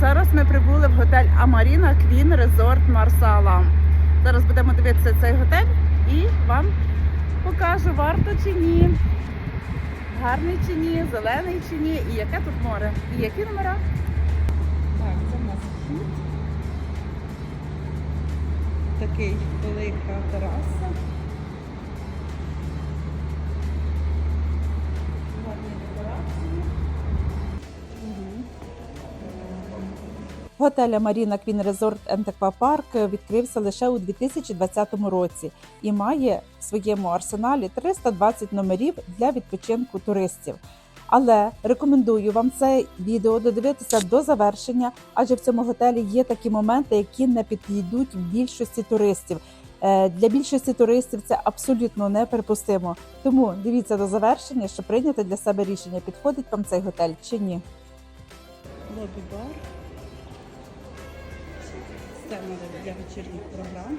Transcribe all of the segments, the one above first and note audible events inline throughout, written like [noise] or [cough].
зараз ми прибули в готель Амаріна Квін Резорт Марсала. Зараз будемо дивитися цей готель і вам покажу, варто чи ні. Гарний чи ні, зелений чи ні, і яке тут море, і які номера. Так, це в нас вхід. Такий велика тераса. Готель Маріна Квін Резорт Ентеква Парк відкрився лише у 2020 році і має в своєму арсеналі 320 номерів для відпочинку туристів. Але рекомендую вам це відео додивитися до завершення, адже в цьому готелі є такі моменти, які не підійдуть більшості туристів. Е, Для більшості туристів це абсолютно неприпустимо. Тому дивіться до завершення, щоб прийняти для себе рішення, підходить вам цей готель чи ні. Лобі-бар. Сцена для вечірніх програм.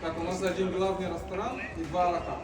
Так, у нас один главный ресторан и два алака.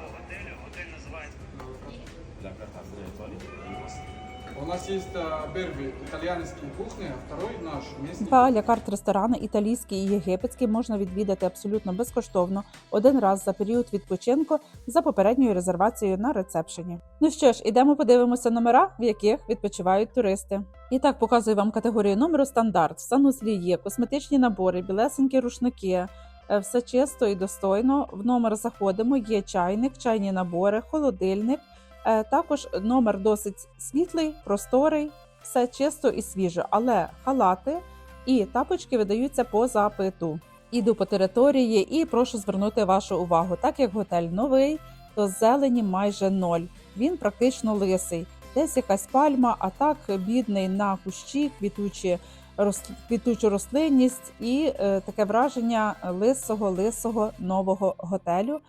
У нас а, первый итальянский кухня, а второй наш местный. Два ля карт ресторани, італійський і єгипетський, можна відвідати абсолютно безкоштовно один раз за період відпочинку за попередньою резервацією на рецепшені. Ну що ж, ідемо подивимося номера, в яких відпочивають туристи. І так показую вам категорію номеру стандарт. В санузлі є косметичні набори, білесенькі рушники. е, Все чисто і достойно. В номер заходимо. Є чайник, чайні набори, холодильник. Е, Також номер досить світлий, просторий, все чисто і свіже, але халати і тапочки видаються по запиту. Іду по території і прошу звернути вашу увагу. Так як готель новий, то зелені майже ноль. Він практично лисий. Десь якась пальма, а так бідний на кущі, квітучі квітучу рослинність і е, таке враження лисого лисого нового готелю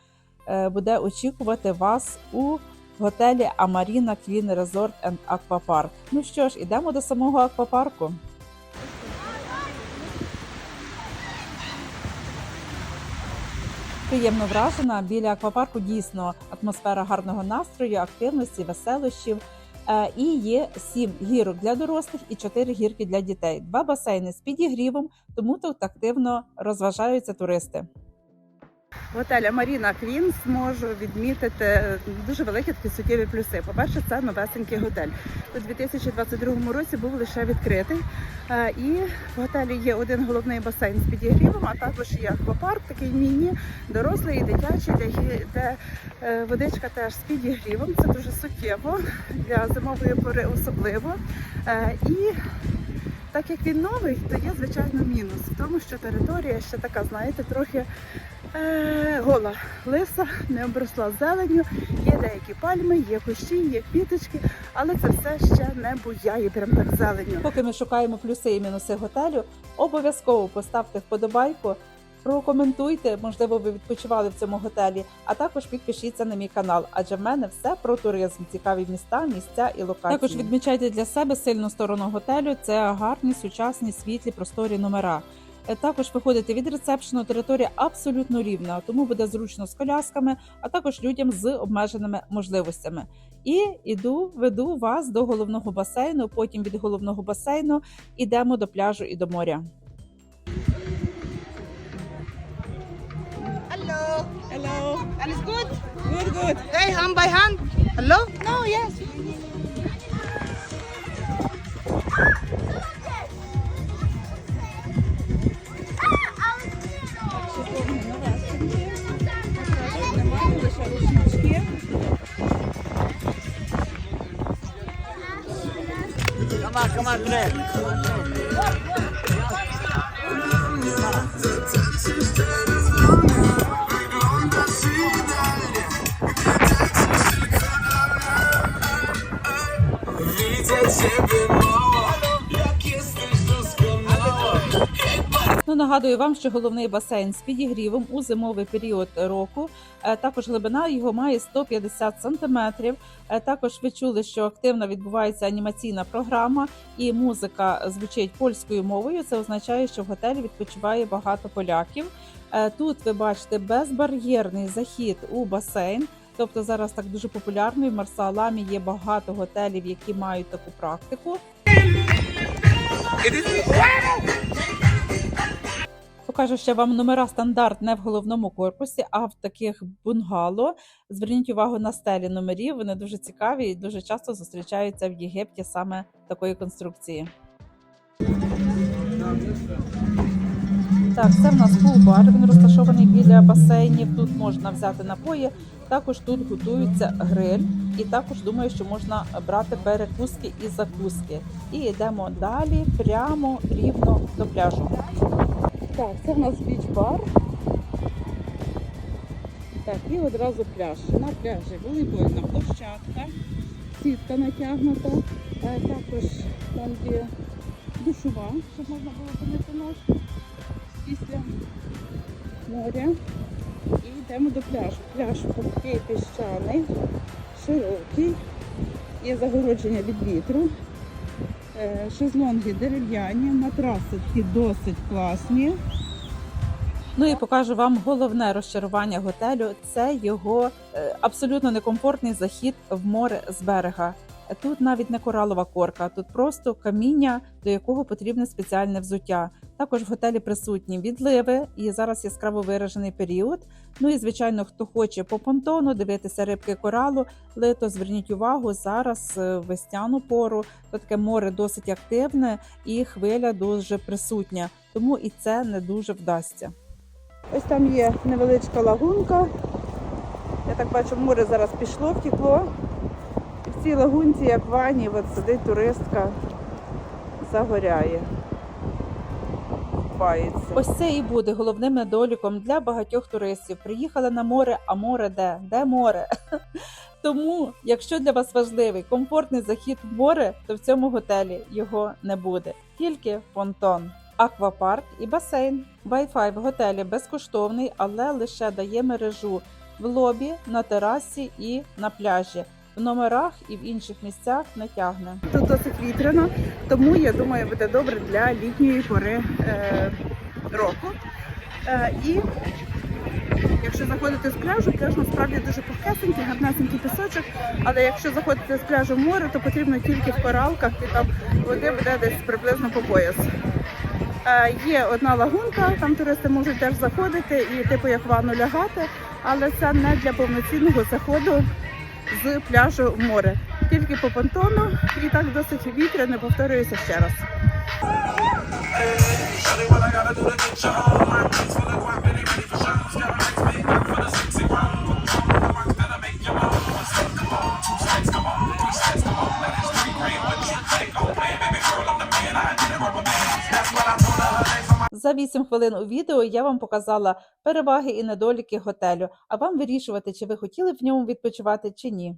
е, буде очікувати вас у готелі Амаріна Квін Резорт енд Аквапарк. Ну що ж, ідемо до самого аквапарку. Приємно вражена біля аквапарку дійсно атмосфера гарного настрою, активності, веселощів. Е, І є сім гірок для дорослих і чотири гірки для дітей. Два басейни з підігрівом, тому тут активно розважаються туристи. Готеля Маріна Квінс можу відмітити дуже великі такі суттєві плюси. По-перше, це новесенький готель. У 2022 році був лише відкритий. Е, І в готелі є один головний басейн з підігрівом, а також є аквапарк, такий міні, дорослий і дитячий, де, де е, водичка теж з підігрівом. Це дуже суттєво для зимової пори особливо. Е, І так як він новий, то є звичайно мінус в тому, що територія ще така, знаєте, трохи е, гола, лиса, не обросла зеленню. Є деякі пальми, є кущі, є квіточки, але це все ще не буяє прям так зеленю. Поки ми шукаємо плюси і мінуси готелю, обов'язково поставте вподобайку. Прокоментуйте, можливо, ви відпочивали в цьому готелі, а також підпишіться на мій канал, адже в мене все про туризм, цікаві міста, місця і локації. Також відмічайте для себе сильну сторону готелю. Це гарні, сучасні, світлі, просторі номера. Е, Також виходити від рецепшену, територія абсолютно рівна, тому буде зручно з колясками, а також людям з обмеженими можливостями. І іду, веду вас до головного басейну. Потім від головного басейну йдемо до пляжу і до моря. Hello. Hello, Alles gut? good, good. Hey, hand by hand. Hello? No, yes. I'm not dead. Нагадую вам, що головний басейн з підігрівом у зимовий період року. Е, Також глибина його має 150 сантиметрів. Е, Також ви чули, що активно відбувається анімаційна програма і музика звучить польською мовою. Це означає, що в готелі відпочиває багато поляків. Е, Тут ви бачите безбар'єрний захід у басейн. Тобто зараз так дуже популярно. і В Марсаламі є багато готелів, які мають таку практику. Покажу ще вам номера стандарт не в головному корпусі, а в таких бунгало. Зверніть увагу на стелі номерів. Вони дуже цікаві і дуже часто зустрічаються в Єгипті саме такої конструкції. Так, це в нас пул-бар. Він розташований біля басейнів. Тут можна взяти напої. Також тут готується гриль, і також думаю, що можна брати перекуски і закуски. І йдемо далі, прямо рівно до пляжу. Так, це в нас біч-бар. Так, і одразу пляж. На пляжі волейбольна площадка, сітка натягнута. Е, Також там є душова, щоб можна було помити ножки після моря. І йдемо до пляжу. Пляж пухкий, піщаний, широкий, є загородження від вітру. Е, Шезлонги дерев'яні, матраси такі досить класні. Ну і покажу вам головне розчарування готелю. Це його е, абсолютно некомфортний захід в море з берега. Тут навіть не коралова корка, тут просто каміння, до якого потрібне спеціальне взуття. Також в готелі присутні відливи і зараз яскраво виражений період. Ну і звичайно, хто хоче по понтону дивитися рибки коралу, лито зверніть увагу зараз е, в весняну пору. То таке море досить активне і хвиля дуже присутня, тому і це не дуже вдасться. Ось там є невеличка лагунка. Я так бачу, море зараз пішло, втекло. І в цій лагунці, як в ванні, от сидить туристка, загоряє. Купається. Ось це і буде головним недоліком для багатьох туристів. Приїхали на море, а море де? Де море? [laughs] Тому, якщо для вас важливий комфортний захід в море, то в цьому готелі його не буде. Тільки понтон, аквапарк і басейн. Wi-Fi в готелі безкоштовний, але лише дає мережу в лобі, на терасі і на пляжі. Номерах і в інших місцях не тягне. Тут досить вітряно, тому я думаю, буде добре для літньої пори е, року. Е, і Якщо заходити з пляжу, пляж насправді дуже пухкесенький, гарнесенький пісочок. Але якщо заходити з пляжу в море, то потрібно тільки в коралках, і там води буде десь приблизно по пояс. Е, є одна лагунка, там туристи можуть теж заходити і типу як ванну лягати, але це не для повноцінного заходу з пляжу в море. Тільки по понтону і так досить вітряно, повторююся ще раз. За 8 хвилин у відео я вам показала переваги і недоліки готелю, а вам вирішувати, чи ви хотіли в ньому відпочивати чи ні.